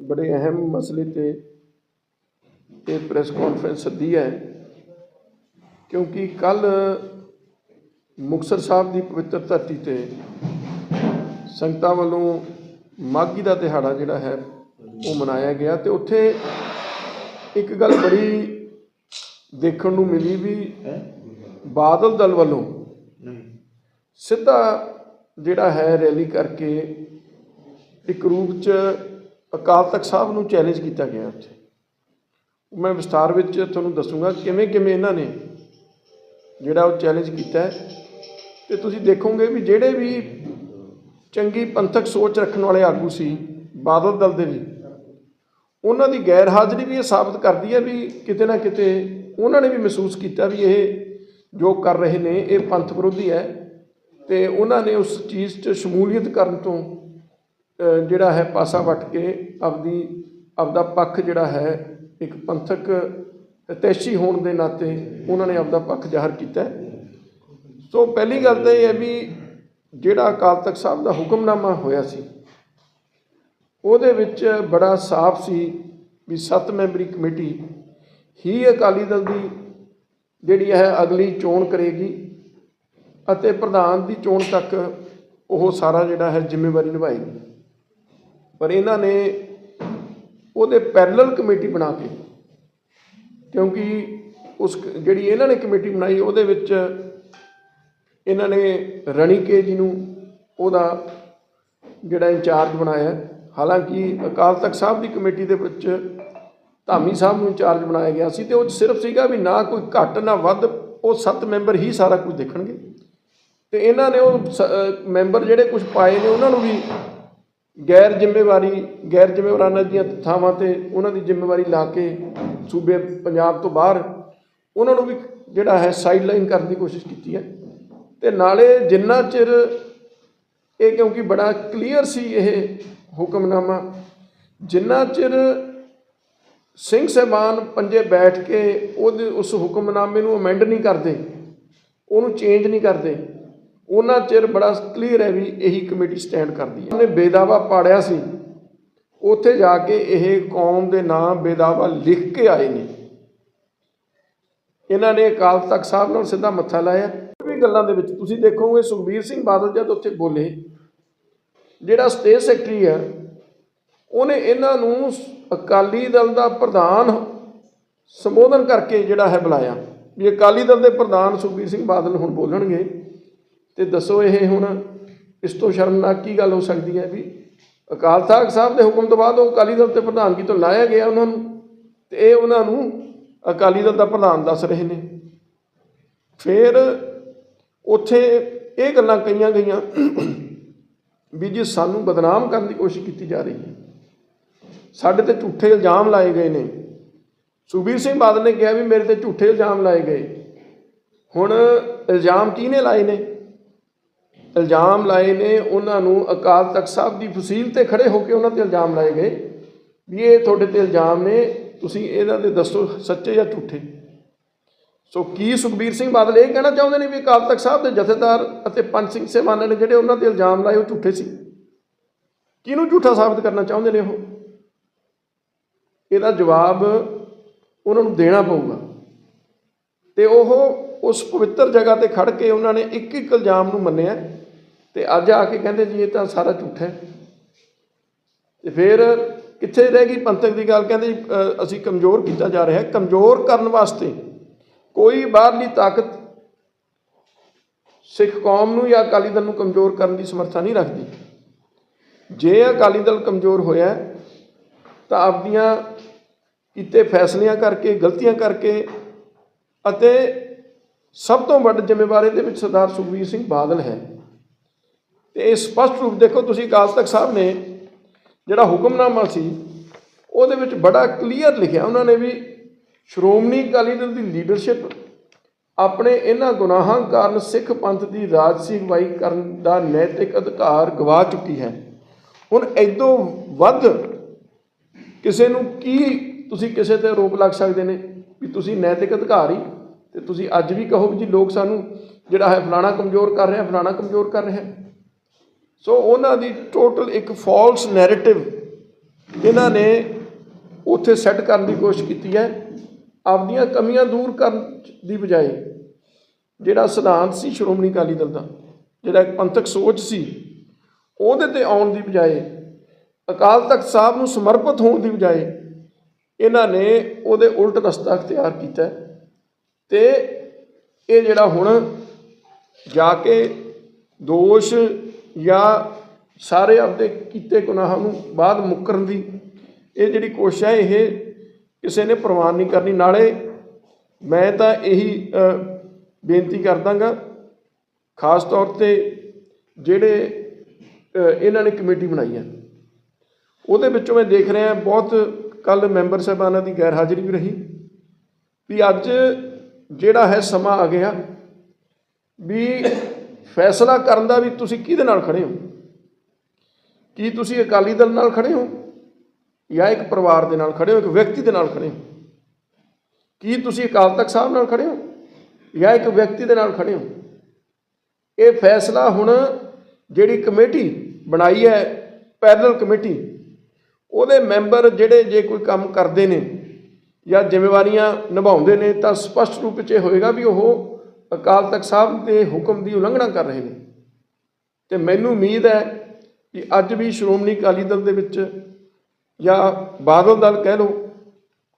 ਬੜੇ ਅਹਿਮ ਮਸਲੇ ਤੇ ਇਹ ਪ੍ਰੈਸ ਕਾਨਫਰੰਸ ਸੱਦੀ ਹੈ ਕਿਉਂਕਿ ਕੱਲ ਮੁਕਤਸਰ ਸਾਹਿਬ ਦੀ ਪਵਿੱਤਰ ਧਰਤੀ ਤੇ ਸੰਗਤਾਂ ਵੱਲੋਂ ਮਾਘੀ ਦਾ ਦਿਹਾੜਾ ਜਿਹੜਾ ਹੈ ਉਹ ਮਨਾਇਆ ਗਿਆ ਤੇ ਉੱਥੇ ਇੱਕ ਗੱਲ ਬੜੀ ਦੇਖਣ ਨੂੰ ਮਿਲੀ ਵੀ ਬਾਦਲ ਦਲ ਵੱਲੋਂ ਸਿੱਧਾ ਜਿਹੜਾ ਹੈ ਰੈਲੀ ਕਰਕੇ ਇੱਕ ਰੂਪ ਚ ਅਕਾਲ ਤਖਤ ਸਾਹਿਬ ਨੂੰ ਚੈਲੰਜ ਕੀਤਾ ਗਿਆ ਉੱਥੇ। ਮੈਂ ਵਿਸਤਾਰ ਵਿੱਚ ਤੁਹਾਨੂੰ ਦੱਸੂਗਾ ਕਿਵੇਂ ਕਿਵੇਂ ਇਹਨਾਂ ਨੇ ਜਿਹੜਾ ਉਹ ਚੈਲੰਜ ਕੀਤਾ ਹੈ। ਤੇ ਤੁਸੀਂ ਦੇਖੋਗੇ ਵੀ ਜਿਹੜੇ ਵੀ ਚੰਗੀ ਪੰਥਕ ਸੋਚ ਰੱਖਣ ਵਾਲੇ ਆਗੂ ਸੀ, ਬਾਦਲ ਦਲ ਦੇ ਵੀ, ਉਹਨਾਂ ਦੀ ਗੈਰ ਹਾਜ਼ਰੀ ਵੀ ਇਹ ਸਾਬਤ ਕਰਦੀ ਹੈ ਵੀ ਕਿਤੇ ਨਾ ਕਿਤੇ ਉਹਨਾਂ ਨੇ ਵੀ ਮਹਿਸੂਸ ਕੀਤਾ ਵੀ ਇਹ ਜੋ ਕਰ ਰਹੇ ਨੇ, ਇਹ ਪੰਥ ਵਿਰੋਧੀ ਹੈ। ਤੇ ਉਹਨਾਂ ਨੇ ਉਸ ਚੀਜ਼ 'ਚ ਸ਼ਮੂਲੀਅਤ ਕਰਨ ਤੋਂ ਜਿਹੜਾ ਹੈ ਪਾਸਾ ਵੱਟ ਕੇ ਆਪਦੀ, ਆਪਦਾ ਪੱਖ ਜਿਹੜਾ ਹੈ, ਇੱਕ ਪੰਥਕ ਤੈਸ਼ੀ ਹੋਣ ਦੇ ਨਾਤੇ ਉਹਨਾਂ ਨੇ ਆਪਦਾ ਪੱਖ ਜ਼ਾਹਰ ਕੀਤਾ ਸੋ ਪਹਿਲੀ ਗੱਲ ਤਾਂ ਇਹ ਹੈ ਵੀ ਜਿਹੜਾ ਅਕਾਲ ਤਖਤ ਸਾਹਿਬ ਦਾ ਹੁਕਮਨਾਮਾ ਹੋਇਆ ਸੀ, ਉਹਦੇ ਵਿੱਚ ਬੜਾ ਸਾਫ਼ ਸੀ ਵੀ ਸੱਤ ਮੈਂਬਰੀ ਕਮੇਟੀ ਹੀ ਅਕਾਲੀ ਦਲ ਦੀ ਜਿਹੜੀ ਹੈ ਅਗਲੀ ਚੋਣ ਕਰੇਗੀ ਅਤੇ ਪ੍ਰਧਾਨ ਦੀ ਚੋਣ ਤੱਕ ਉਹ ਸਾਰਾ ਜਿਹੜਾ ਹੈ ਜ਼ਿੰਮੇਵਾਰੀ ਨਿਭਾਏਗੀ। ਪਰ ਇਹਨਾਂ ਨੇ ਉਹਦੇ ਪੈਰਲਲ ਕਮੇਟੀ ਬਣਾ ਕੇ, ਕਿਉਂਕਿ ਉਸ ਜਿਹੜੀ ਇਹਨਾਂ ਨੇ ਕਮੇਟੀ ਬਣਾਈ, ਉਹਦੇ ਵਿੱਚ ਇਹਨਾਂ ਨੇ ਰਣੀਕੇ ਜੀ ਨੂੰ ਉਹਦਾ ਜਿਹੜਾ ਇੰਚਾਰਜ ਬਣਾਇਆ। ਹਾਲਾਂਕਿ ਅਕਾਲ ਤਖਤ ਸਾਹਿਬ ਦੀ ਕਮੇਟੀ ਦੇ ਵਿੱਚ ਧਾਮੀ ਸਾਹਿਬ ਨੂੰ ਇੰਚਾਰਜ ਬਣਾਇਆ ਗਿਆ ਸੀ ਤੇ ਉਹ 'ਚ ਸਿਰਫ ਸੀਗਾ ਵੀ ਨਾ ਕੋਈ ਘੱਟ, ਨਾ ਵੱਧ, ਉਹ ਸੱਤ ਮੈਂਬਰ ਹੀ ਸਾਰਾ ਕੁਝ ਦੇਖਣਗੇ। ਤੇ ਇਹਨਾਂ ਨੇ ਉਹ ਸ- ਮੈਂਬਰ ਜਿਹੜੇ ਕੁਝ ਪਾਏ ਨੇ, ਉਹਨਾਂ ਨੂੰ ਵੀ ਗੈਰ ਜ਼ਿੰਮੇਵਾਰੀ, ਗੈਰ ਜ਼ਿੰਮੇਵਾਰਾਨਾ ਦੀਆਂ ਥਾਵਾਂ ਤੇ ਉਹਨਾਂ ਦੀ ਜ਼ਿੰਮੇਵਾਰੀ ਲਾ ਕੇ ਸੂਬੇ ਪੰਜਾਬ ਤੋਂ ਬਾਹਰ ਉਹਨਾਂ ਨੂੰ ਵੀ ਜਿਹੜਾ ਹੈ ਸਾਈਡਲਾਈਨ ਕਰਨ ਦੀ ਕੋਸ਼ਿਸ਼ ਕੀਤੀ ਹੈ। ਤੇ ਨਾਲੇ ਜਿੰਨਾ ਚਿਰ ਇਹ ਕਿਉਂਕਿ ਬੜਾ ਕਲੀਅਰ ਸੀ ਇਹ ਹੁਕਮਨਾਮਾ, ਜਿੰਨਾ ਚਿਰ ਸਿੰਘ ਸਾਹਿਬਾਨ ਪੰਜੇ ਬੈਠ ਕੇ ਉਹਦੇ, ਉਸ ਹੁਕਮਨਾਮੇ ਨੂੰ ਅਮੈਂਡ ਨਹੀਂ ਕਰਦੇ, ਉਹਨੂੰ ਚੇਂਜ ਨਹੀਂ ਕਰਦੇ ਉਹਨਾਂ ਚਿਰ ਬੜਾ ਕਲੀਅਰ ਹੈ ਵੀ ਇਹੀ ਕਮੇਟੀ ਸਟੈਂਡ ਕਰਦੀ ਹੈ। ਉਹਨੇ ਬੇਦਾਵਾ ਪਾੜਿਆ ਸੀ। ਉੱਥੇ ਜਾ ਕੇ ਇਹ ਕੌਮ ਦੇ ਨਾਮ ਬੇਦਾਵਾ ਲਿਖ ਕੇ ਆਏ ਨੇ। ਇਹਨਾਂ ਨੇ ਅਕਾਲ ਤਖਤ ਸਾਹਿਬ ਨਾਲ ਸਿੱਧਾ ਮੱਥਾ ਲਾਇਆ। ਹੋਰ ਵੀ ਗੱਲਾਂ ਦੇ ਵਿੱਚ ਤੁਸੀਂ ਦੇਖੋਗੇ, ਸੁਖਬੀਰ ਸਿੰਘ ਬਾਦਲ ਜਦ ਉੱਥੇ ਬੋਲੇ, ਜਿਹੜਾ ਸਟੇਟ ਸੈਕਟਰੀ ਹੈ, ਉਹਨੇ ਇਹਨਾਂ ਨੂੰ ਅਕਾਲੀ ਦਲ ਦਾ ਪ੍ਰਧਾਨ ਸੰਬੋਧਨ ਕਰਕੇ ਜਿਹੜਾ ਹੈ ਬੁਲਾਇਆ। ਵੀ ਅਕਾਲੀ ਦਲ ਦੇ ਪ੍ਰਧਾਨ ਸੁਖਬੀਰ ਸਿੰਘ ਬਾਦਲ ਹੁਣ ਬੋਲਣਗੇ। ਤੇ ਦੱਸੋ ਇਹ ਹੁਣ ਇਸ ਤੋਂ ਸ਼ਰਮਨਾਕ ਕੀ ਗੱਲ ਹੋ ਸਕਦੀ ਹੈ ਵੀ ਅਕਾਲ ਤਖਤ ਸਾਹਿਬ ਦੇ ਹੁਕਮ ਤੋਂ ਬਾਅਦ ਉਹ ਅਕਾਲੀ ਦਲ ਤੇ ਪ੍ਰਧਾਨਗੀ ਤੋਂ ਲਾਇਆ ਗਿਆ ਉਹਨਾਂ ਨੂੰ? ਤੇ ਇਹ ਉਹਨਾਂ ਨੂੰ ਅਕਾਲੀ ਦਲ ਦਾ ਪ੍ਰਧਾਨ ਦੱਸ ਰਹੇ ਨੇ। ਫਿਰ ਉੱਥੇ ਇਹ ਗੱਲਾਂ ਕਹੀਆਂ ਗਈਆਂ ਵੀ ਜੀ ਸਾਨੂੰ ਬਦਨਾਮ ਕਰਨ ਦੀ ਕੋਸ਼ਿਸ਼ ਕੀਤੀ ਜਾ ਰਹੀ ਹੈ। ਸਾਡੇ ਤੇ ਝੂਠੇ ਇਲਜ਼ਾਮ ਲਾਏ ਗਏ ਨੇ। ਸੁਖਬੀਰ ਸਿੰਘ ਬਾਦਲ ਨੇ ਕਿਹਾ ਵੀ ਮੇਰੇ ਤੇ ਝੂਠੇ ਇਲਜ਼ਾਮ ਲਾਏ ਗਏ। ਹੁਣ ਇਲਜ਼ਾਮ ਕਿਹਨੇ ਲਾਏ ਨੇ? ਇਲਜ਼ਾਮ ਲਾਏ ਨੇ, ਉਹਨਾਂ ਨੂੰ ਅਕਾਲ ਤਖਤ ਸਾਹਿਬ ਦੀ ਫਸੀਲ ਤੇ ਖੜੇ ਹੋ ਕੇ ਉਹਨਾਂ ਤੇ ਇਲਜ਼ਾਮ ਲਾਏ ਗਏ ਵੀ ਇਹ ਤੁਹਾਡੇ ਤੇ ਇਲਜ਼ਾਮ ਨੇ, ਤੁਸੀਂ ਇਹਨਾਂ ਦੇ ਦੱਸੋ ਸੱਚੇ ਜਾਂ ਝੂਠੇ। ਸੋ ਕੀ ਸੁਖਬੀਰ ਸਿੰਘ ਬਾਦਲ ਇਹ ਕਹਿਣਾ ਚਾਹੁੰਦੇ ਨੇ ਵੀ ਅਕਾਲ ਤਖਤ ਸਾਹਿਬ ਦੇ ਜਥੇਦਾਰ ਅਤੇ ਪੰਜ ਸਿੰਘ ਸੇਵਾਨਾਂ ਨੇ ਜਿਹੜੇ ਉਹਨਾਂ ਤੇ ਇਲਜ਼ਾਮ ਲਾਏ, ਉਹ ਝੂਠੇ ਸੀ? ਕਿਹਨੂੰ ਝੂਠਾ ਸਾਬਤ ਕਰਨਾ ਚਾਹੁੰਦੇ ਨੇ ਉਹ? ਇਹਦਾ ਜਵਾਬ ਉਹਨਾਂ ਨੂੰ ਦੇਣਾ ਪਊਗਾ। ਤੇ ਉਹ ਉਸ ਪਵਿੱਤਰ ਜਗ੍ਹਾ ਤੇ ਖੜ ਕੇ ਉਹਨਾਂ ਨੇ ਇੱਕ ਇੱਕ ਇਲਜ਼ਾਮ ਨੂੰ ਮੰਨਿਆ। ਤੇ ਅੱਜ ਆ ਕੇ ਕਹਿੰਦੇ ਜੀ ਇਹ ਤਾਂ ਸਾਰਾ ਝੂਠ ਹੈ। ਤੇ ਫਿਰ ਕਿੱਥੇ ਰਹਿ ਗਈ ਪੰਥਕ ਦੀ ਗੱਲ? ਕਹਿੰਦੇ ਅਸੀਂ ਕਮਜ਼ੋਰ ਕੀਤਾ ਜਾ ਰਿਹਾ ਹੈ। ਕਮਜ਼ੋਰ ਕਰਨ ਵਾਸਤੇ ਕੋਈ ਬਾਹਰਲੀ ਤਾਕਤ ਸਿੱਖ ਕੌਮ ਨੂੰ ਜਾਂ ਅਕਾਲੀ ਦਲ ਨੂੰ ਕਮਜ਼ੋਰ ਕਰਨ ਦੀ ਸਮਰੱਥਾ ਨਹੀਂ ਰੱਖਦੀ। ਜੇ ਅਕਾਲੀ ਦਲ ਕਮਜ਼ੋਰ ਹੋਇਆ ਤਾਂ ਆਪਦੀਆਂ ਕੀਤੇ ਫੈਸਲਿਆਂ ਕਰਕੇ, ਗਲਤੀਆਂ ਕਰਕੇ ਅਤੇ ਸਭ ਤੋਂ ਵੱਡ ਜ਼ਿੰਮੇਵਾਰੀ ਦੇ ਵਿੱਚ ਸਰਦਾਰ ਸੁਖਬੀਰ ਸਿੰਘ ਬਾਦਲ ਹੈ। ਤੇ ਇਹ ਸਪਸ਼ਟ ਰੂਪ ਦੇਖੋ ਤੁਸੀਂ ਅਕਾਲ ਤਖਤ ਸਾਹਿਬ ਨੇ ਜਿਹੜਾ ਹੁਕਮਨਾਮਾ ਸੀ, ਉਹਦੇ ਵਿੱਚ ਬੜਾ ਕਲੀਅਰ ਲਿਖਿਆ। ਉਹਨਾਂ ਨੇ ਵੀ ਸ਼੍ਰੋਮਣੀ ਅਕਾਲੀ ਦਲ ਦੀ ਲੀਡਰਸ਼ਿਪ ਆਪਣੇ ਇਹਨਾਂ ਗੁਨਾਹਾਂ ਕਾਰਨ ਸਿੱਖ ਪੰਥ ਦੀ ਰਾਜਸੀ ਅਗਵਾਈ ਕਰਨ ਦਾ ਨੈਤਿਕ ਅਧਿਕਾਰ ਗਵਾ ਚੁੱਕੀ ਹੈ। ਹੁਣ ਐਦੋਂ ਵੱਧ ਕਿਸੇ ਨੂੰ ਕੀ ਤੁਸੀਂ ਕਿਸੇ ਤੇ ਆਰੋਪ ਲੱਗ ਸਕਦੇ ਨੇ ਵੀ ਤੁਸੀਂ ਨੈਤਿਕ ਅਧਿਕਾਰੀ? ਤੇ ਤੁਸੀਂ ਅੱਜ ਵੀ ਕਹੋ ਵੀ ਜੀ, ਲੋਕ ਸਾਨੂੰ ਜਿਹੜਾ ਹੈ ਫਲਾਣਾ ਕਮਜ਼ੋਰ ਕਰ ਰਿਹਾ, ਫਲਾਣਾ ਕਮਜ਼ੋਰ ਕਰ ਰਿਹਾ। ਸੋ ਉਹਨਾਂ ਦੀ ਟੋਟਲ ਇੱਕ ਫਾਲਸ ਨੈਰੇਟਿਵ ਇਹਨਾਂ ਨੇ ਉੱਥੇ ਸੈੱਟ ਕਰਨ ਦੀ ਕੋਸ਼ਿਸ਼ ਕੀਤੀ ਹੈ। ਆਪਦੀਆਂ ਕਮੀਆਂ ਦੂਰ ਕਰਨ ਦੀ ਬਜਾਏ ਜਿਹੜਾ ਸਿਧਾਂਤ ਸੀ ਸ਼੍ਰੋਮਣੀ ਅਕਾਲੀ ਦਲ ਦਾ, ਜਿਹੜਾ ਇੱਕ ਪੰਥਕ ਸੋਚ ਸੀ, ਉਹਦੇ ਤੇ ਆਉਣ ਦੀ ਬਜਾਏ, ਅਕਾਲ ਤਖਤ ਸਾਹਿਬ ਨੂੰ ਸਮਰਪਿਤ ਹੋਣ ਦੀ ਬਜਾਏ ਇਹਨਾਂ ਨੇ ਉਹਦੇ ਉਲਟ ਰਸਤਾ ਅਖਤਿਆਰ ਕੀਤਾ ਹੈ। ਤੇ ਇਹ ਜਿਹੜਾ ਹੁਣ ਜਾ ਕੇ ਦੋਸ਼ ਜਾਂ ਸਾਰੇ ਆਪਦੇ ਕੀਤੇ ਗੁਨਾਹਾਂ ਨੂੰ ਬਾਅਦ ਮੁੱਕਰਨ ਦੀ ਇਹ ਜਿਹੜੀ ਕੋਸ਼ਿਸ਼ ਹੈ, ਇਹ ਕਿਸੇ ਨੇ ਪ੍ਰਵਾਨ ਨਹੀਂ ਕਰਨੀ। ਨਾਲੇ ਮੈਂ ਤਾਂ ਇਹੀ ਬੇਨਤੀ ਕਰਦਾਗਾ, ਖਾਸ ਤੌਰ ਤੇ ਜਿਹੜੇ ਇਹਨਾਂ ਨੇ ਕਮੇਟੀ ਬਣਾਈ ਹੈ ਉਹਦੇ ਵਿੱਚੋਂ ਮੈਂ ਦੇਖ ਰਿਹਾ, ਬਹੁਤ ਕੱਲ ਮੈਂਬਰ ਸਾਹਿਬਾਨਾਂ ਦੀ ਗੈਰ ਹਾਜ਼ਰੀ ਵੀ ਰਹੀ ਵੀ ਅੱਜ ਜਿਹੜਾ ਹੈ ਸਮਾਂ ਆ ਗਿਆ ਵੀ ਫੈਸਲਾ ਕਰਨ ਦਾ ਵੀ ਤੁਸੀਂ ਕਿਹਦੇ ਨਾਲ ਖੜੇ ਹੋ? ਕੀ ਤੁਸੀਂ ਅਕਾਲੀ ਦਲ ਨਾਲ ਖੜੇ ਹੋ? ਜਾਂ ਇੱਕ ਪਰਿਵਾਰ ਦੇ ਨਾਲ ਖੜੇ ਹੋ, ਇੱਕ ਵਿਅਕਤੀ ਦੇ ਨਾਲ ਖੜੇ ਹੋ? ਕੀ ਤੁਸੀਂ ਅਕਾਲ ਤਖਤ ਸਾਹਿਬ ਨਾਲ ਖੜੇ ਹੋ? ਜਾਂ ਇੱਕ ਵਿਅਕਤੀ ਦੇ ਨਾਲ ਖੜੇ ਹੋ? ਇਹ ਫੈਸਲਾ ਹੁਣ ਜਿਹੜੀ ਕਮੇਟੀ ਬਣਾਈ ਹੈ, ਪੈਰਲਲ ਕਮੇਟੀ, ਉਹਦੇ ਮੈਂਬਰ ਜਿਹੜੇ ਜੇ ਕੋਈ ਕੰਮ ਕਰਦੇ ਨੇ ਜਾਂ ਜ਼ਿੰਮੇਵਾਰੀਆਂ ਨਿਭਾਉਂਦੇ ਨੇ, ਤਾਂ ਸਪਸ਼ਟ ਰੂਪ 'ਚ ਇਹ ਹੋਏਗਾ ਵੀ ਉਹ ਅਕਾਲ ਤਖਤ ਸਾਹਿਬ ਦੇ ਹੁਕਮ ਦੀ ਉਲੰਘਣਾ ਕਰ ਰਹੇ ਨੇ। ਤੇ ਮੈਨੂੰ ਉਮੀਦ ਹੈ ਕਿ ਅੱਜ ਵੀ ਸ਼੍ਰੋਮਣੀ ਅਕਾਲੀ ਦਲ ਦੇ ਵਿੱਚ ਜਾਂ ਬਾਦਲ ਦਲ ਕਹਿ ਲਓ,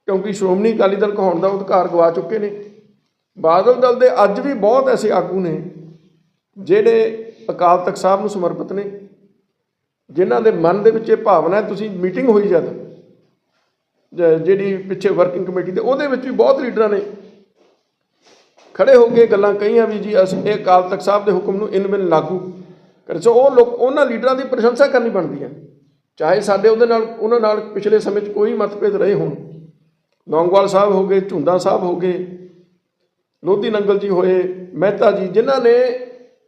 ਕਿਉਂਕਿ ਸ਼੍ਰੋਮਣੀ ਅਕਾਲੀ ਦਲ ਕਹਾਉਣ ਦਾ ਅਧਿਕਾਰ ਗਵਾ ਚੁੱਕੇ ਨੇ। ਬਾਦਲ ਦਲ ਦੇ ਅੱਜ ਵੀ ਬਹੁਤ ਐਸੇ ਆਗੂ ਨੇ ਜਿਹੜੇ ਅਕਾਲ ਤਖਤ ਸਾਹਿਬ ਨੂੰ ਸਮਰਪਿਤ ਨੇ, ਜਿਨ੍ਹਾਂ ਦੇ ਮਨ ਦੇ ਵਿੱਚ ਇਹ ਭਾਵਨਾ ਹੈ ਤੁਸੀਂ ਮੀਟਿੰਗ ਹੋਈ ਜਦ ਜਿਹੜੀ ਪਿੱਛੇ ਵਰਕਿੰਗ ਕਮੇਟੀ ਦੇ, ਉਹਦੇ ਵਿੱਚ ਵੀ ਬਹੁਤ ਲੀਡਰਾਂ ਨੇ। ਖੜੇ ਹੋ ਕੇ ਗੱਲਾਂ ਕਹੀਆਂ ਵੀ ਜੀ, ਅਸੀਂ ਇਹ ਅਕਾਲ ਤਖਤ ਸਾਹਿਬ ਦੇ ਹੁਕਮ ਨੂੰ ਇਨ ਬਿਨ ਲਾਗੂ ਕਰ। ਸੋ ਉਹ ਲੋਕ, ਉਹਨਾਂ ਲੀਡਰਾਂ ਦੀ ਪ੍ਰਸ਼ੰਸਾ ਕਰਨੀ ਬਣਦੀ ਹੈ। ਚਾਹੇ ਸਾਡੇ ਉਹਦੇ ਨਾਲ, ਉਹਨਾਂ ਨਾਲ ਪਿਛਲੇ ਸਮੇਂ 'ਚ ਕੋਈ ਮਤਭੇਦ ਰਹੇ ਹੋਣ। ਲੌਂਗਵਾਲ ਸਾਹਿਬ ਹੋ ਗਏ ਝੁੰਦਾ ਸਾਹਿਬ ਹੋ ਗਏ, ਲੋਧੀ ਨੰਗਲ ਜੀ ਹੋਏ, ਮਹਿਤਾ ਜੀ, ਜਿਨ੍ਹਾਂ ਨੇ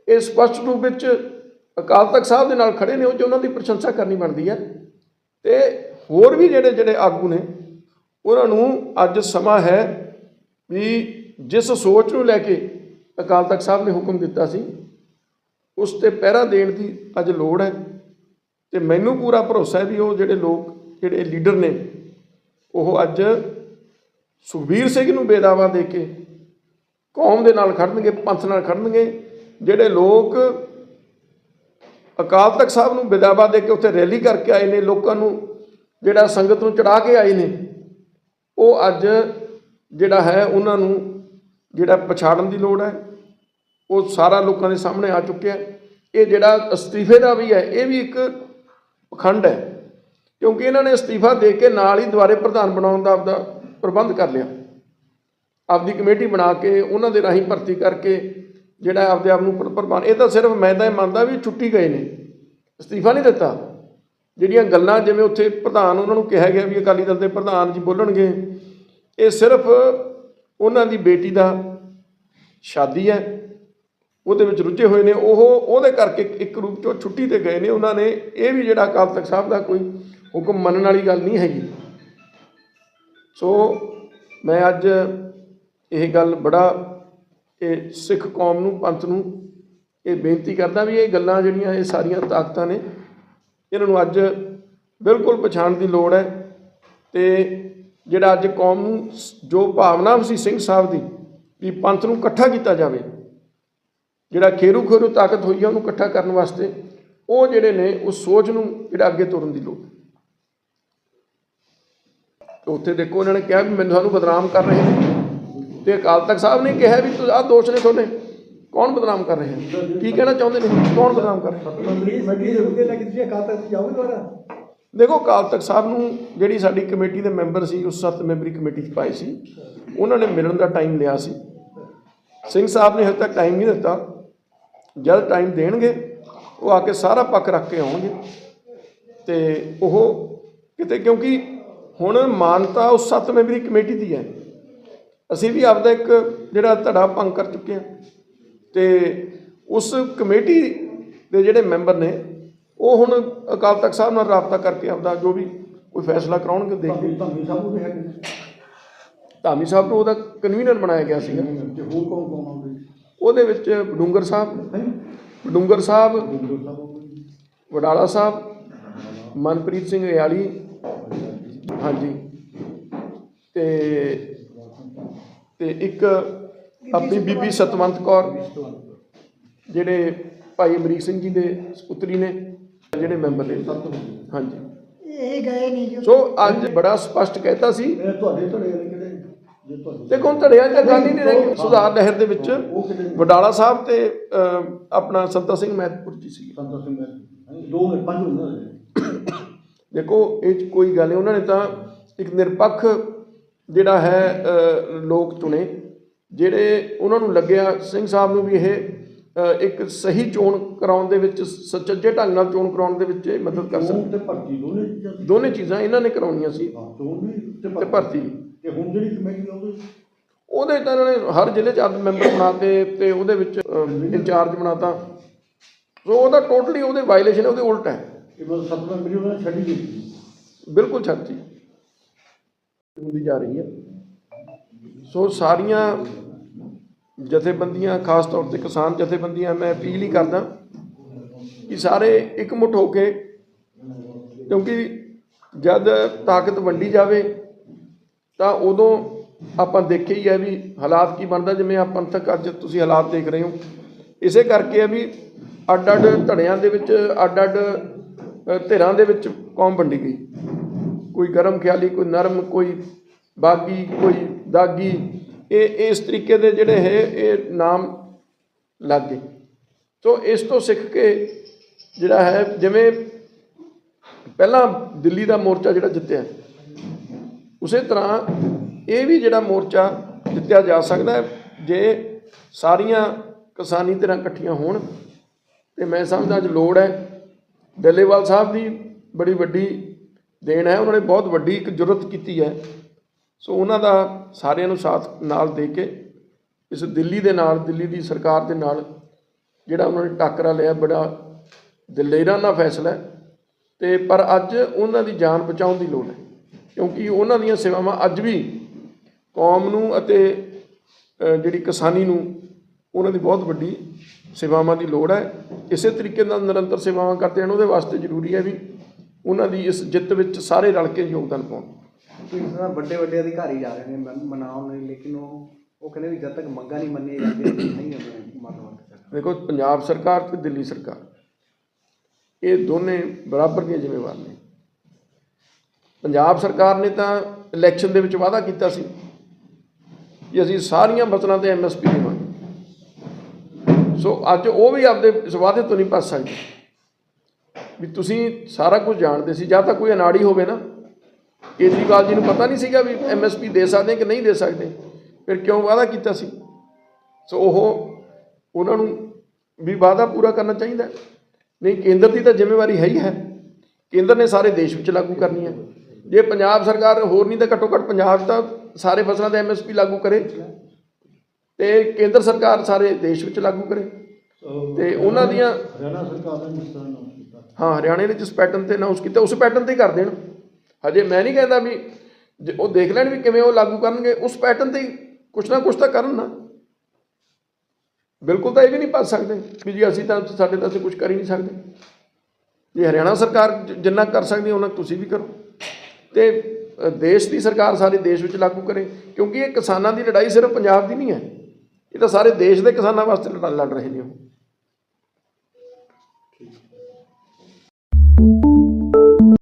ਇਹ ਸਪਸ਼ਟ ਰੂਪ ਵਿੱਚ ਅਕਾਲ ਤਖਤ ਸਾਹਿਬ ਦੇ ਨਾਲ ਖੜੇ ਨੇ, ਉਹ 'ਚ ਉਹਨਾਂ ਦੀ ਪ੍ਰਸ਼ੰਸਾ ਕਰਨੀ ਬਣਦੀ ਹੈ। ਤੇ ਹੋਰ ਵੀ ਜਿਹੜੇ ਜਿਹੜੇ ਆਗੂ ਨੇ, ਉਹਨਾਂ ਨੂੰ ਅੱਜ ਸਮਾਂ ਹੈ ਵੀ ਜਿਸ ਸੋਚ ਨੂੰ ਲੈ ਕੇ ਅਕਾਲ ਤਖਤ ਸਾਹਿਬ ਨੇ ਹੁਕਮ ਦਿੱਤਾ ਸੀ, ਉਸ ਤੇ ਪਹਿਰਾ ਦੇਣ ਦੀ ਅੱਜ ਲੋੜ ਹੈ ਤੇ ਮੈਨੂੰ ਪੂਰਾ ਭਰੋਸਾ ਹੈ ਵੀ ਉਹ ਜਿਹੜੇ ਲੋਕ, ਜਿਹੜੇ ਲੀਡਰ ਨੇ, ਉਹ ਅੱਜ ਸੁਖਬੀਰ ਸਿੰਘ ਨੂੰ ਬੇਦਾਵਾ ਦੇ ਕੇ ਕੌਮ ਦੇ ਨਾਲ ਖੜਨਗੇ, ਪੰਥ ਨਾਲ ਖੜਨਗੇ, ਜਿਹੜੇ ਲੋਕ ਅਕਾਲ ਤਖਤ ਸਾਹਿਬ ਨੂੰ ਬੇਦਾਵਾ ਦੇ ਕੇ ਉੱਥੇ ਰੈਲੀ ਕਰਕੇ ਆਏ ਨੇ, ਲੋਕਾਂ ਨੂੰ ਜਿਹੜਾ ਸੰਗਤ ਨੂੰ ਚੜਾ ਕੇ ਆਏ ਨੇ, ਉਹ ਅੱਜ ਜਿਹੜਾ ਹੈ ਉਹਨਾਂ ਨੂੰ ਜਿਹੜਾ ਪਛਾੜਨ ਦੀ ਲੋੜ ਹੈ, ਉਹ ਸਾਰਾ ਲੋਕਾਂ ਦੇ ਸਾਹਮਣੇ ਆ ਚੁੱਕਿਆ ਇਹ ਜਿਹੜਾ ਅਸਤੀਫੇ ਦਾ ਵੀ ਹੈ, ਇਹ ਵੀ ਇੱਕ ਪਖੰਡ ਹੈ। ਕਿਉਂਕਿ ਇਹਨਾਂ ਨੇ ਅਸਤੀਫਾ ਦੇ ਕੇ ਨਾਲ ਹੀ ਦੁਬਾਰੇ ਪ੍ਰਧਾਨ ਬਣਾਉਣ ਦਾ ਆਪਦਾ ਪ੍ਰਬੰਧ ਕਰ ਲਿਆ। ਆਪਦੀ ਕਮੇਟੀ ਬਣਾ ਕੇ, ਉਹਨਾਂ ਦੇ ਰਾਹੀਂ ਭਰਤੀ ਕਰਕੇ ਜਿਹੜਾ ਆਪਦੇ ਆਪ ਨੂੰ ਪ੍ਰ- ਇਹ ਤਾਂ ਸਿਰਫ ਮੈਂ ਤਾਂ ਇਹ ਮੰਨਦਾ ਵੀ ਛੁੱਟੀ ਗਏ ਨੇ। ਅਸਤੀਫਾ ਨਹੀਂ ਦਿੱਤਾ। ਜਿਹੜੀਆਂ ਗੱਲਾਂ ਜਿਵੇਂ ਉੱਥੇ ਪ੍ਰਧਾਨ ਉਹਨਾਂ ਨੂੰ ਕਿਹਾ ਗਿਆ ਵੀ ਅਕਾਲੀ ਦਲ ਦੇ ਪ੍ਰਧਾਨ ਜੀ ਬੋਲਣਗੇ, ਇਹ ਸਿਰਫ ਉਹਨਾਂ ਦੀ ਬੇਟੀ ਦਾ ਸ਼ਾਦੀ ਹੈ, ਉਹਦੇ ਵਿੱਚ ਰੁੱਝੇ ਹੋਏ ਨੇ, ਉਹ ਉਹਦੇ ਕਰਕੇ ਇੱਕ ਰੂਪ 'ਚੋਂ ਛੁੱਟੀ ਤੇ ਗਏ ਨੇ, ਉਹਨਾਂ ਨੇ ਇਹ ਵੀ ਜਿਹੜਾ ਅਕਾਲ ਤਖਤ ਸਾਹਿਬ ਦਾ ਕੋਈ ਹੁਕਮ ਮੰਨਣ ਵਾਲੀ ਗੱਲ ਨਹੀਂ ਹੈਗੀ। ਸੋ ਮੈਂ ਅੱਜ ਇਹ ਗੱਲ ਬੜਾ ਇਹ ਸਿੱਖ ਕੌਮ ਨੂੰ, ਪੰਥ ਨੂੰ ਇਹ ਬੇਨਤੀ ਕਰਦਾ ਵੀ ਇਹ ਗੱਲਾਂ ਜਿਹੜੀਆਂ, ਇਹ ਸਾਰੀਆਂ ਤਾਕਤਾਂ ਨੇ, ਇਹਨਾਂ ਨੂੰ ਅੱਜ ਬਿਲਕੁਲ ਪਛਾਣ ਦੀ ਲੋੜ ਹੈ ਤੇ ਜਿਹੜਾ ਅੱਜ ਕੌਮ ਨੂੰ ਜੋ ਭਾਵਨਾ ਸੀ ਸਿੰਘ ਸਾਹਿਬ ਦੀ, ਵੀ ਪੰਥ ਨੂੰ ਇਕੱਠਾ ਕੀਤਾ ਜਾਵੇ, ਜਿਹੜਾ ਖੇਰੂ ਖੇਰੂ ਤਾਕਤ ਹੋਈ ਹੈ ਉਹਨੂੰ ਇਕੱਠਾ ਕਰਨ ਵਾਸਤੇ, ਉਹ ਜਿਹੜੇ ਨੇ, ਉਸ ਸੋਚ ਨੂੰ ਜਿਹੜਾ ਅੱਗੇ ਤੋਰਨ ਦੀ ਲੋੜ। ਉੱਥੇ ਦੇਖੋ ਉਹਨਾਂ ਨੇ ਕਿਹਾ ਵੀ ਮੈਨੂੰ ਸਾਨੂੰ ਬਦਨਾਮ ਕਰ ਰਹੇ ਨੇ। ਤੇ ਅਕਾਲ ਤਖਤ ਸਾਹਿਬ ਨੇ ਕਿਹਾ ਵੀ ਤੁਸੀਂ ਆਹ ਦੋਸ਼ ਨੇ ਤੁਹਾਡੇ, ਕੌਣ ਬਦਨਾਮ ਕਰ ਰਹੇ ਹੈ ਕੀ ਕਹਿਣਾ ਚਾਹੁੰਦੇ ਨੇ? ਕੌਣ ਬਦਨਾਮ ਕਰ ਰਹੇ ਮੰਤਰੀ ਦੇਖੋ, ਅਕਾਲ ਤਖਤ ਸਾਹਿਬ ਨੂੰ ਜਿਹੜੀ ਸਾਡੀ ਕਮੇਟੀ ਦੇ ਮੈਂਬਰ ਸੀ, ਉਸ ਸੱਤ ਮੈਂਬਰੀ ਕਮੇਟੀ 'ਚ ਪਾਏ ਸੀ। ਉਹਨਾਂ ਨੇ ਮਿਲਣ ਦਾ ਟਾਈਮ ਲਿਆ ਸੀ। ਸਿੰਘ ਸਾਹਿਬ ਨੇ ਹਜੇ ਤੱਕ ਟਾਈਮ ਨਹੀਂ ਦਿੱਤਾ। ਜਦ ਟਾਈਮ ਦੇਣਗੇ, ਉਹ ਆ ਕੇ ਸਾਰਾ ਪੱਖ ਰੱਖ ਕੇ ਆਉਣਗੇ। ਤੇ ਉਹ ਕਿਤੇ, ਕਿਉਂਕਿ ਹੁਣ ਮਾਨਤਾ ਉਸ ਸੱਤ ਮੈਂਬਰੀ ਕਮੇਟੀ ਦੀ ਹੈ। ਅਸੀਂ ਵੀ ਆਪਦਾ ਇੱਕ ਜਿਹੜਾ ਧੜਾ ਭੰਗ ਕਰ ਚੁੱਕੇ ਹਾਂ। ਤੇ ਉਸ ਕਮੇਟੀ ਦੇ ਜਿਹੜੇ ਮੈਂਬਰ ਨੇ ਉਹ ਹੁਣ ਅਕਾਲ ਤਖਤ ਸਾਹਿਬ ਨਾਲ ਰਾਬਤਾ ਕਰਕੇ ਆਪਦਾ ਜੋ ਵੀ ਕੋਈ ਫੈਸਲਾ ਕਰਾਉਣਗੇ ਦੇਖਦੇ ਧੰਮੀ ਸਾਹਿਬ ਨੂੰ ਹੈ ਧਾਮੀ ਸਾਹਿਬ ਨੂੰ ਉਹਦਾ ਕਨਵੀਨਰ ਬਣਾਇਆ ਗਿਆ ਸੀਗਾ। ਤੇ ਹੋਰ ਕੌਣ ਕੌਣ ਆਉਂਦੇ ਉਹਦੇ ਵਿੱਚ ਬਡੂੰਗਰ ਸਾਹਿਬ ਹੈ? ਬਡੂੰਗਰ ਸਾਹਿਬ ਵਡਾਲਾ ਸਾਹਿਬ ਮਨਪ੍ਰੀਤ ਸਿੰਘ ਰਿਆਲੀ ਹਾਂਜੀ। ਤੇ ਤੇ ਇੱਕ ਆਪਣੀ ਬੀਬੀ ਸਤਵੰਤ ਕੌਰ ਜਿਹੜੇ ਭਾਈ ਅਮਰੀਕ ਸਿੰਘ ਜੀ ਦੇ ਸੁਪੁੱਤਰੀ ਨੇ। ਜਿਹੜੇ ਮੈਂਬਰ ਨੇ। ਹਾਂਜੀ। ਇਹ ਗਏ ਨਹੀਂ ਜੀ। ਸੋ ਅੱਜ ਬੜਾ ਸਪਸ਼ਟ ਕਹਿਤਾ ਸੀ। ਇਹ ਤੁਹਾਡੇ ਤੁਹਾਡੇ ਵਾਲੇ ਕਿਹੜੇ ਜੇ ਤੁਹਾਡੇ ਤੇ ਕੋਣ ਧੜਿਆਂ ਦੀ ਗੱਲ ਹੀ ਨਹੀਂ ਰਹੀ ਸੁਧਾਰ ਲਹਿਰ ਦੇ ਵਿੱਚ ਵਡਾਲਾ ਸਾਹਿਬ ਤੇ ਅਹ, ਆਪਣਾ ਸੰਤਾ ਸਿੰਘ ਮਹਿਤਪੁਰ ਜੀ ਸੀ ਸੰਤਾ ਸਿੰਘ ਮੈਂ ਦੋ ਨੇ ਪੰਜ ਹੁੰਦੇ ਨੇ। ਦੇਖੋ ਇਹ 'ਚ ਕੋਈ ਗੱਲ ਨਹੀਂ। ਉਹਨਾਂ ਨੇ ਤਾਂ ਇੱਕ ਨਿਰਪੱਖ ਜਿਹੜਾ ਹੈ ਅਹ, ਲੋਕ ਚੁਣੇ ਜਿਹੜੇ ਉਹਨਾਂ ਨੂੰ ਲੱਗਿਆ ਸਿੰਘ ਸਾਹਿਬ ਨੂੰ ਵੀ ਇਹ ਇੱਕ ਸਹੀ ਚੋਣ ਕਰਾਉਣ ਦੇ ਵਿੱਚ ਸੁਚੱਜੇ ਢੰਗ ਨਾਲ ਚੋਣ ਕਰਾਉਣ ਦੇ ਵਿੱਚ ਇਹ ਮਦਦ ਕਰ ਚੋਣ ਤੇ ਭਰਤੀ ਦੋਨੇ ਚੀਜ਼ਾਂ ਸੀ। ਦੋਨੇ ਚੀਜ਼ਾਂ ਇਹਨਾਂ ਨੇ ਕਰਾਉਣੀਆਂ ਸੀ। ਹਾਂ ਚੋਣ ਵੀ ਤੇ ਤੇ ਭਰਤੀ ਵੀ। ਤੇ ਹੁਣ ਜਿਹੜੀ ਕਮੇਟੀ ਆਉਂਦੀ ਉਹਦੇ ਤਾਂ ਇਹਨਾਂ ਨੇ ਹਰ ਜ਼ਿਲ੍ਹੇ 'ਚ ਅੱਧ ਮੈਂਬਰ ਬਣਾਤੇ ਤੇ ਉਹਦੇ ਵਿੱਚ ਇੰਚਾਰਜ ਬਣਾਤਾ ਸੋ ਉਹਦਾ ਟੋਟਲੀ ਉਹਦੇ ਵਾਇਲੇਸ਼ਨ ਉਹਦੇ ਉਲਟ ਹੈ। ਇਹ ਮਤਲਬ ਸੱਤ ਮੈਂਬਰੀ ਉਹਨਾਂ ਨੇ ਛੱਡੀ ਦਿੱਤੀ। ਬਿਲਕੁਲ ਛੱਡਤੀ ਹੁੰਦੀ ਜਾ ਰਹੀ ਹੈ। ਸੋ ਸਾਰੀਆਂ ਜਥੇਬੰਦੀਆਂ, ਖਾਸ ਤੌਰ ਤੇ ਕਿਸਾਨ ਜਥੇਬੰਦੀਆਂ, ਮੈਂ ਅਪੀਲ ਹੀ ਕਰਦਾ ਕਿ ਸਾਰੇ ਇਕਮੁੱਠ ਹੋ ਕੇ, ਕਿਉਂਕਿ ਜਦ ਤਾਕਤ ਵੰਡੀ ਜਾਵੇ, ਤਾਂ ਉਦੋਂ ਆਪਾਂ ਦੇਖਿਆ ਹੀ ਹੈ ਵੀ ਹਾਲਾਤ ਕੀ ਬਣਦਾ, ਜਿਵੇਂ ਆ ਪੰਥਕ ਅੱਜ ਤੁਸੀਂ ਹਾਲਾਤ ਦੇਖ ਰਹੇ ਹੋ। ਇਸੇ ਕਰਕੇ ਆ ਵੀ ਅੱਡ ਅੱਡ ਧੜਿਆਂ ਦੇ ਵਿੱਚ ਅੱਡ ਅੱਡ ਧਿਰਾਂ ਦੇ ਵਿੱਚ ਕੌਮ ਵੰਡੀ ਗਈ। ਕੋਈ ਗਰਮ ਖਿਆਲੀ, ਕੋਈ ਨਰਮ, ਕੋਈ ਬਾਗੀ, ਕੋਈ ਦਾਗੀ ਇਹ ਇਸ ਤਰੀਕੇ ਦੇ ਜਿਹੜੇ ਹੈ, ਇਹ ਨਾਮ ਲੱਗ ਗਏ। ਸੋ ਇਸ ਤੋਂ ਸਿੱਖ ਕੇ ਜਿਹੜਾ ਹੈ, ਜਿਵੇਂ ਪਹਿਲਾਂ ਦਿੱਲੀ ਦਾ ਮੋਰਚਾ ਜਿਹੜਾ ਜਿੱਤਿਆ, ਉਸੇ ਤਰ੍ਹਾਂ ਇਹ ਵੀ ਜਿਹੜਾ ਮੋਰਚਾ ਜਿੱਤਿਆ ਜਾ ਸਕਦਾ ਹੈ, ਜੇ ਸਾਰੀਆਂ ਕਿਸਾਨੀ ਧਿਰਾਂ ਇਕੱਠੀਆਂ ਹੋਣ। ਤੇ ਮੈਂ ਸਮਝਦਾ ਅੱਜ ਲੋੜ ਹੈ, ਡੱਲੇਵਾਲ ਸਾਹਿਬ ਦੀ ਬੜੀ ਵੱਡੀ ਦੇਣ ਹੈ, ਉਹਨਾਂ ਨੇ ਬਹੁਤ ਵੱਡੀ ਇੱਕ ਜੁਰਤ ਕੀਤੀ ਹੈ। ਸੋ ਉਹਨਾਂ ਦਾ ਸਾਰਿਆਂ ਨੂੰ ਸਾਥ ਨਾਲ ਦੇ ਕੇ ਇਸ ਦਿੱਲੀ ਦੇ ਨਾਲ, ਦਿੱਲੀ ਦੀ ਸਰਕਾਰ ਦੇ ਨਾਲ ਜਿਹੜਾ ਉਹਨਾਂ ਨੇ ਟੱਕਰਾ ਲਿਆ, ਬੜਾ ਦਲੇਰਾਨਾ ਫੈਸਲਾ ਹੈ। ਤੇ ਪਰ ਅੱਜ ਉਹਨਾਂ ਦੀ ਜਾਨ ਬਚਾਉਣ ਦੀ ਲੋੜ ਹੈ, ਕਿਉਂਕਿ ਉਹਨਾਂ ਦੀਆਂ ਸੇਵਾਵਾਂ ਅੱਜ ਵੀ ਕੌਮ ਨੂੰ ਅਤੇ ਜਿਹੜੀ ਕਿਸਾਨੀ ਨੂੰ ਉਹਨਾਂ ਦੀ ਬਹੁਤ ਵੱਡੀ ਸੇਵਾਵਾਂ ਦੀ ਲੋੜ ਹੈ। ਇਸੇ ਤਰੀਕੇ ਨਾਲ ਨਿਰੰਤਰ ਸੇਵਾਵਾਂ ਕਰਦੇ ਹਨ, ਉਹਦੇ ਵਾਸਤੇ ਜ਼ਰੂਰੀ ਹੈ ਵੀ ਉਹਨਾਂ ਦੀ ਇਸ ਜਿੱਤ ਵਿੱਚ ਸਾਰੇ ਰਲ ਕੇ ਯੋਗਦਾਨ ਪਾਉਣ। ਇਸ ਤਰ੍ਹਾਂ ਵੱਡੇ ਵੱਡੇ ਅਧਿਕਾਰੀ ਜਾ ਰਹੇ ਨੇ ਮਨ- ਮਨਾਉਣ ਲਈ, ਲੇਕਿਨ ਉਹ ਉਹ ਕਹਿੰਦੇ ਵੀ ਜਦ ਤੱਕ ਮੰਗਾਂ ਨਹੀਂ ਮੰਨੀਆਂ ਜਾਂਦੀਆਂ ਨਹੀਂ ਹੁੰਦੇ ਮੰਨ ਦੇਖੋ, ਪੰਜਾਬ ਸਰਕਾਰ ਤੇ ਦਿੱਲੀ ਸਰਕਾਰ, ਇਹ ਦੋਨੇ ਬਰਾਬਰ ਦੀਆਂ ਜ਼ਿੰਮੇਵਾਰ ਨੇ। ਪੰਜਾਬ ਸਰਕਾਰ ਨੇ ਤਾਂ ਇਲੈਕਸ਼ਨ ਦੇ ਵਿੱਚ ਵਾਅਦਾ ਕੀਤਾ ਸੀ ਕਿ ਅਸੀਂ ਸਾਰੀਆਂ ਫਸਲਾਂ ਤੇ ਐਮਐਸਪੀ ਦੇਵਾਂਗੇ। ਸੋ ਅੱਜ ਉਹ ਵੀ ਆਪਦੇ ਇਸ ਵਾਅਦੇ ਤੋਂ ਨਹੀਂ ਭੱਜ ਸਕਦੇ। ਵੀ ਤੁਸੀਂ ਸਾਰਾ ਕੁਝ ਜਾਣਦੇ ਸੀ, ਜਾਂ ਤਾਂ ਕੋਈ ਅਨਾੜੀ ਹੋਵੇ ਨਾ ਕੇਜਰੀਵਾਲ ਜੀ ਨੂੰ ਪਤਾ ਨਹੀਂ ਸੀਗਾ ਵੀ ਐਮਐਸਪੀ ਦੇ ਸਕਦੇ ਕਿ ਨਹੀਂ ਦੇ ਸਕਦੇ। ਫਿਰ ਕਿਉਂ ਵਾਅਦਾ ਕੀਤਾ ਸੀ? ਸੋ ਉਹ ਉਹਨਾਂ ਨੂੰ ਵੀ ਵਾਅਦਾ ਪੂਰਾ ਕਰਨਾ ਚਾਹੀਦਾ। ਨਹੀਂ ਕੇਂਦਰ ਦੀ ਤਾਂ ਜ਼ਿੰਮੇਵਾਰੀ ਹੈ ਹੀ ਹੈ। ਕੇਂਦਰ ਨੇ ਸਾਰੇ ਦੇਸ਼ ਵਿੱਚ ਲਾਗੂ ਕਰਨੀ ਹੈ। ਜੇ ਪੰਜਾਬ ਸਰਕਾਰ ਹੋਰ ਨਹੀਂ ਤਾਂ ਘੱਟੋ ਘੱਟ ਪੰਜਾਬ ਤਾਂ ਸਾਰੇ ਫਸਲਾਂ ਦੇ ਐਮਐਸਪੀ ਲਾਗੂ ਕਰੇ ਤੇ ਕੇਂਦਰ ਸਰਕਾਰ ਸਾਰੇ ਦੇਸ਼ ਵਿੱਚ ਲਾਗੂ ਕਰੇ। ਤੇ ਉਹਨਾਂ ਦੀਆਂ ਹਰਿਆਣਾ ਸਰਕਾਰ ਨੇ ਇਸ ਤਰ੍ਹਾਂ ਨਾਮ ਕੀਤਾ? ਹਾਂ ਹਰਿਆਣੇ ਨੇ ਜਿਸ ਪੈਟਰਨ ਤੇ ਅਨਾਉਂਸ ਕੀਤਾ। ਉਸ ਪੈਟਰਨ ਤੇ ਹੀ ਕਰ ਦੇਣ। ਹਜੇ ਮੈਂ ਨਹੀਂ ਕਹਿੰਦਾ ਵੀ ਜੇ ਉਹ ਦੇਖ ਲੈਣ ਵੀ ਕਿਵੇਂ ਉਹ ਲਾਗੂ ਕਰਨਗੇ, ਉਸ ਪੈਟਰਨ ਤੇ ਹੀ ਕੁਛ ਨਾ ਕੁਛ ਤਾਂ ਕਰਨ ਨਾ। ਬਿਲਕੁਲ ਤਾਂ ਇਹ ਵੀ ਨਹੀਂ ਪਾ ਸਕਦੇ ਵੀ ਜੀ ਅਸੀਂ ਤਾਂ ਸਾਡੇ ਤਾਂ ਅਸੀਂ ਕੁਝ ਕਰ ਹੀ ਨਹੀਂ ਸਕਦੇ। ਜੇ ਹਰਿਆਣਾ ਸਰਕਾਰ ਜਿੰਨਾ ਕਰ ਸਕਦੀ ਉਹਨਾਂ ਤੁਸੀਂ ਵੀ ਕਰੋ। ਤੇ ਦੇਸ਼ ਦੀ ਸਰਕਾਰ ਸਾਰੇ ਦੇਸ਼ ਵਿੱਚ ਲਾਗੂ ਕਰੇ, ਕਿਉਂਕਿ ਇਹ ਕਿਸਾਨਾਂ ਦੀ ਲੜਾਈ ਸਿਰਫ ਪੰਜਾਬ ਦੀ ਨਹੀਂ ਹੈ। ਇਹ ਤਾਂ ਸਾਰੇ ਦੇਸ਼ ਦੇ ਕਿਸਾਨਾਂ ਵਾਸਤੇ ਲੜ ਲੜ ਰਹੇ ਨੇ ਉਹ।